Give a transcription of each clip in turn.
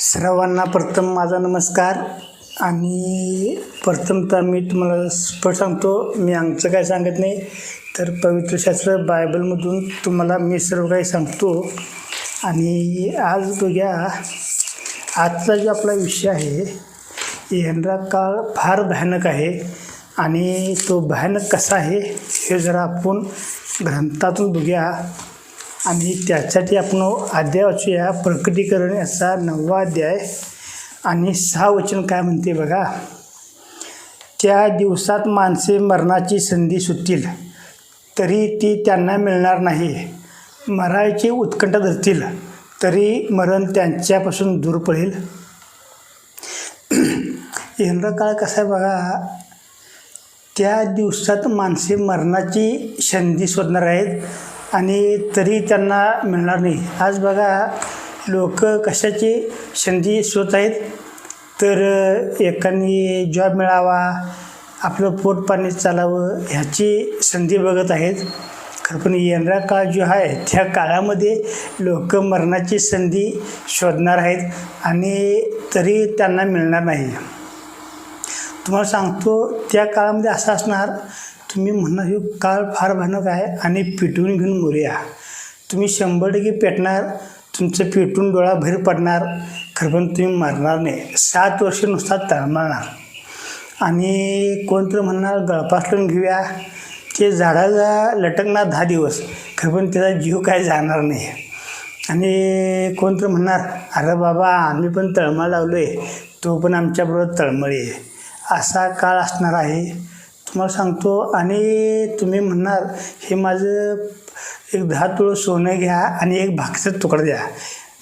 सर्वांना प्रथम माझा नमस्कार आणि प्रथमतः मी तुम्हाला स्पष्ट सांगतो मी आमचं काय सांगत नाही तर पवित्र शास्त्र बायबलमधून तुम्हाला मी सर्व काही सांगतो. आणि आज बघ्या आजचा जो आपला विषय आहे येणारा काळ फार भयानक आहे आणि तो भयानक कसा आहे हे जरा आपण ग्रंथातून बघूया. आणि त्यासाठी आपण अध्याय वाचूया. प्रकटीकरण याचा नववा अध्याय. आणि सहा वचन काय म्हणते बघा. त्या दिवसात माणसे मरणाची संधी सुटतील. तरी ती त्यांना मिळणार नाही. मरायची उत्कंठ धरतील. तरी मरण त्यांच्यापासून दूर पडेल. येणारा काळ कसा आहे बघा. त्या दिवसात माणसे मरणाची संधी शोधणार आहेत. आणि तरी त्यांना मिळणार नाही. आज बघा लोक कशाची संधी शोधत आहेत? तर एकाने जॉब मिळावा आपलं पोट पाणी चालावं ह्याची संधी बघत आहेत. खरं पण येणारा काळ जो आहे त्या काळामध्ये लोक मरणाची संधी शोधणार आहेत आणि तरी त्यांना मिळणार नाही. तुम्हाला सांगतो त्या काळामध्ये असं असणार तुम्ही म्हणणार हे काळ फार भयानक आहे आणि पेटवून घेऊन मरूया. तुम्ही शंभर टक्के पेटणार तुमचं पेटून डोळा बाहेर पडणार खरं पण तुम्ही मरणार नाही. सात वर्ष नुसता तळमळणार. आणि कोणतरी म्हणणार गळपासून घेऊया. ते झाडाला लटकणार दहा दिवस खरं पण त्याचा जीव काय जाणार नाही. आणि कोणतरी म्हणणार अरे बाबा आम्ही पण तळमळ लावलो आहे तो पण आमच्याबरोबर तळमळी आहे असा काळ असणार आहे. तुम्हाला सांगतो आणि तुम्ही म्हणणार हे माझं एक दहा तुळं सोनं घ्या आणि एक भाकरीचा तुकडा द्या.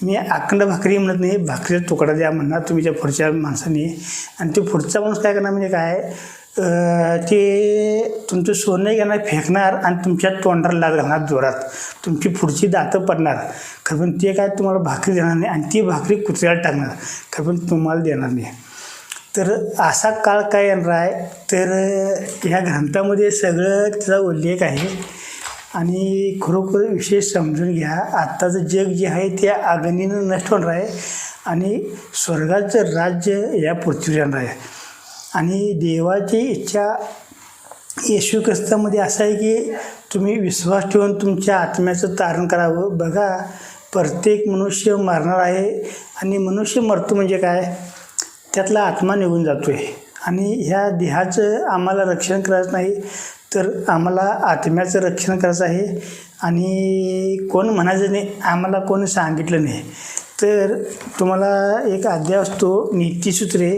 मी अखंड भाकरी म्हणत नाही भाकरीचा तुकडा द्या म्हणणार तुमच्या पुढच्या माणसाने. आणि ते पुढचा माणूस काय करणार म्हणजे काय ते तुमचं सोनं घेणार फेकणार आणि तुमच्या तोंडाला लाग घालणार जोरात. तुमची पुढची दातं पडणार. खरं पण ते काय तुम्हाला भाकरी देणार नाही आणि ती भाकरी कुत्र्याला टाकणार. खरं पण तुम्हाला देणार नाही. तर असा काळ काय येणार आहे? तर ह्या ग्रंथामध्ये सगळं त्याचा उल्लेख आहे. आणि खरोखर विषय समजून घ्या आत्ताचं जग जे आहे ते अग्नीनं नष्ट होणार आहे आणि स्वर्गाचं राज्य या पृथ्वीवर येणार आहे. आणि देवाची इच्छा येशू ख्रिस्तामध्ये असं आहे की तुम्ही विश्वास ठेवून तुमच्या आत्म्याचं तारण करावं. बघा प्रत्येक मनुष्य मरणार आहे. आणि मनुष्य मरतो म्हणजे काय? त्यातला आत्मा निघून जातो आहे आणि ह्या देहाचं आम्हाला रक्षण करायचं नाही तर आम्हाला आत्म्याचं रक्षण करायचं आहे. आणि कोण म्हणायचं नाही आम्हाला कोण सांगितलं नाही. तर तुम्हाला एक अध्याय असतो नीतीसूत्रे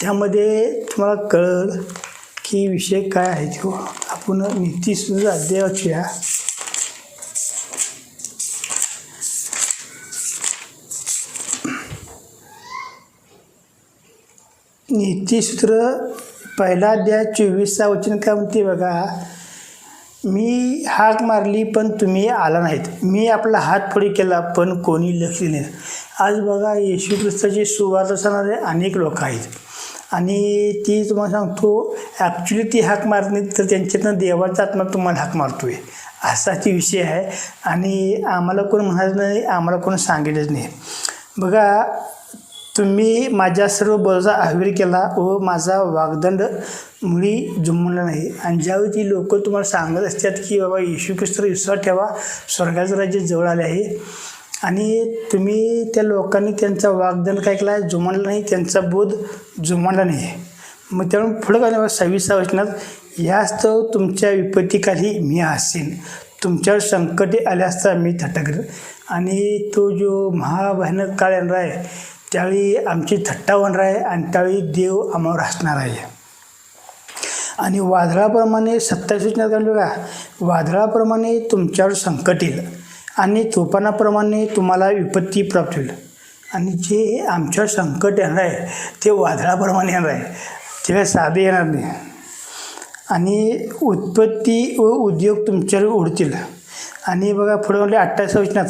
त्यामध्ये तुम्हाला कळलं की विषय काय आहे तो. आपण नीतीसूत्र अध्याय नीतीसूत्र पहिला अध्याय चोवीसचा वचन काय म्हणते बघा मी हाक मारली पण तुम्ही आला नाहीत. मी आपला हात पुढे केला पण कोणी लक्ष नाही. आज बघा येशू ख्रिस्ताची सुवार्थ असणारे अनेक लोक आहेत. आणि ती तुम्हाला सांगतो ॲक्च्युली ती हाक मारत नाही तर त्यांच्यातनं देवाचा आत्मा तुम्हाला हाक मारतो आहे असा ती विषय आहे. आणि आम्हाला कोण म्हणायचं नाही आम्हाला कोण सांगितलंच नाही. बघा तुम्ही माझ्या सर्व बोलचा आविर केला व माझा वागदंड मुळी जुमला नाही. आणि ज्यावेळी ती लोक तुम्हाला सांगत असतात की बाबा येशू ख्रिस्त विश्वास ठेवा स्वर्गाचं राज्य जवळ आले आहे. आणि तुम्ही त्या लोकांनी त्यांचा वागदंड काय केला? जुमानला नाही. त्यांचा बोध जुमानला नाही. मग त्यामुळे पुढं काय सव्वीसा वचनात यास्तव तुमच्या विपत्तीखाली मी हसेन तुमच्यावर संकटे आले असता मी थट्टा आणि तो जो महाभयानक काळ येणार आहे त्यावेळी आमची थट्टा होणार आहे आणि त्यावेळी देव आम्हावर हसणार आहे. आणि वादळाप्रमाणे सत्तावीस सूचना चालू का वादळाप्रमाणे तुमच्यावर संकट येईल आणि तुफानाप्रमाणे तुम्हाला विपत्ती प्राप्त होईल. आणि जे आमच्यावर संकट येणार आहे ते वादळाप्रमाणे येणार आहे. ते काय साधे येणार नाही. आणि उत्पत्ती व उद्योग तुमच्यावर उडतील. आणि बघा पुढे म्हणजे अठ्ठावीस वचनात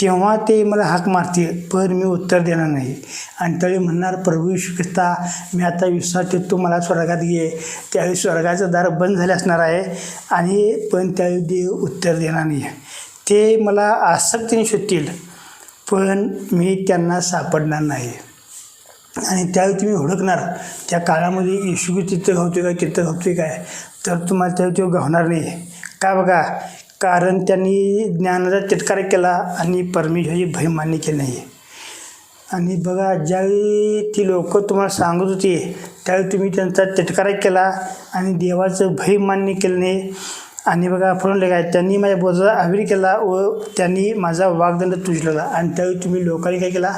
तेव्हा ते मला हाक मारतील पण मी उत्तर देणार नाही. आणि त्यावेळी म्हणणार प्रभू यीशू ख्रिस्ता मी आता विश्वास ठेवतो मला स्वर्गात घे. त्यावेळी स्वर्गाचं दार बंद झाले असणार आहे आणि पण त्यावेळी देव उत्तर देणार नाही. ते मला आसक्तीने शोधतील पण मी त्यांना सापडणार नाही. आणि त्यावेळी तुम्ही हुडकणार त्या काळामध्ये येशू तिथं घावतोय काय तिथं घावतोय काय? तर तुम्हाला त्यावेळी तो घावणार नाही. का बघा कारण त्यांनी ज्ञानाचा तिटकारा केला आणि परमेश्वराची भय मान्य केली नाही. आणि बघा ज्यावेळी ती लोक तुम्हाला सांगत होती त्यावेळी तुम्ही त्यांचा तिटकारा केला आणि देवाचं भय मान्य केलं नाही. आणि बघा फळले काय त्यांनी माझ्या बोजाचा आविर केला व त्यांनी माझा वागदंड तुझलेला आणि त्यावेळी तुम्ही लोकांनी काय केला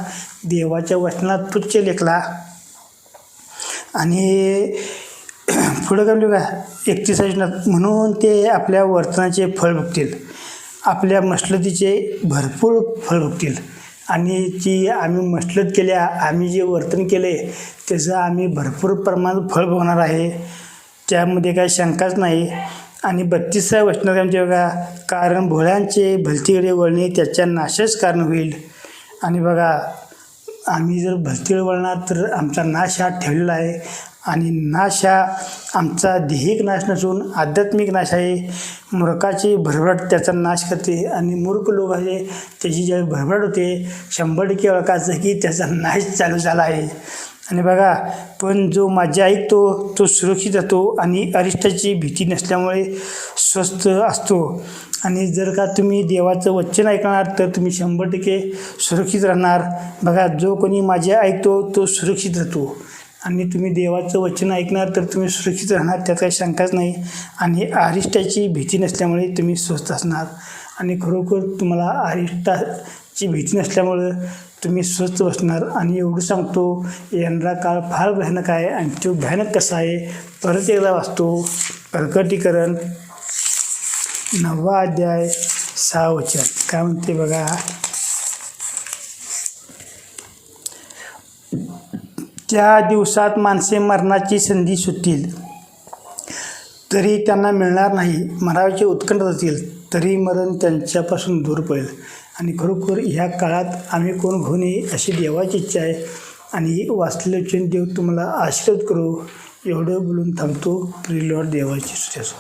देवाच्या वचनात तुच्छ लेखला. आणि पुढं काय का? एकतीस म्हणून ते आपल्या वर्तनाचे फळ बघतील आपल्या मसलतीचे भरपूर फळ बघतील आणि जी आम्ही मसलत केल्या आम्ही जे वर्तन केले त्याचं आम्ही भरपूर प्रमाणात फळ बघणार आहे. त्यामध्ये काही शंकाच नाही. आणि बत्तीसव्या वचनात आमच्या बघा? कारण भोळ्यांचे भलतीकडे वळणे त्याच्या नाशच कारण होईल. आणि बघा आम्ही जर भलतीकडे वळणार तर आमचा नाश हा ठेवलेला आहे. आणि नाश हा आमचा दैहिक नाश नसून आध्यात्मिक नाश आहे. मूर्खाची भरभराट त्याचा नाश करते आणि मूर्ख लोक आहे त्याची ज्यावेळी भरभराट होते शंभर टक्के ओळखायचं की त्याचा नाश चालू झाला आहे. आणि बघा पण जो माझ्या ऐकतो तो सुरक्षित राहतो आणि अरिष्टाची भीती नसल्यामुळे स्वस्थ असतो. आणि जर का तुम्ही देवाचं वचन ऐकणार तर तुम्ही शंभर टक्के सुरक्षित राहणार. बघा जो कोणी माझे ऐकतो तो सुरक्षित राहतो. आणि तुम्ही देवाचं वचन ऐकणार तर तुम्ही सुरक्षित राहणार त्यात काही शंकाच नाही. आणि अरिष्टाची भीती नसल्यामुळे तुम्ही स्वस्थ असणार. आणि खरोखर तुम्हाला अरिष्टाची भीती नसल्यामुळं तुम्ही स्वस्त बसणार. आणि एवढं सांगतो येणारा काळ फार भयानक आहे आणि तो भयानक कसा आहे परत एकदा वाचतो. प्रकटीकरण नववा अध्याय सहा वचन. काय म्हणते बघा? त्या दिवसात माणसे मरणाची संधी सुटतील. तरी त्यांना मिळणार नाही. मरावीचे उत्कंठ जातील. तरी मरण त्यांच्यापासून दूर पडेल. आणि खरोखर ह्या काळात आम्ही कोण होऊ नये अशी देवाची इच्छा आहे. आणि वाचलेले देव तुम्हाला आशीर्वाद करू. एवढं बोलून थांबतो. प्रिलॉड देवाची सुरेश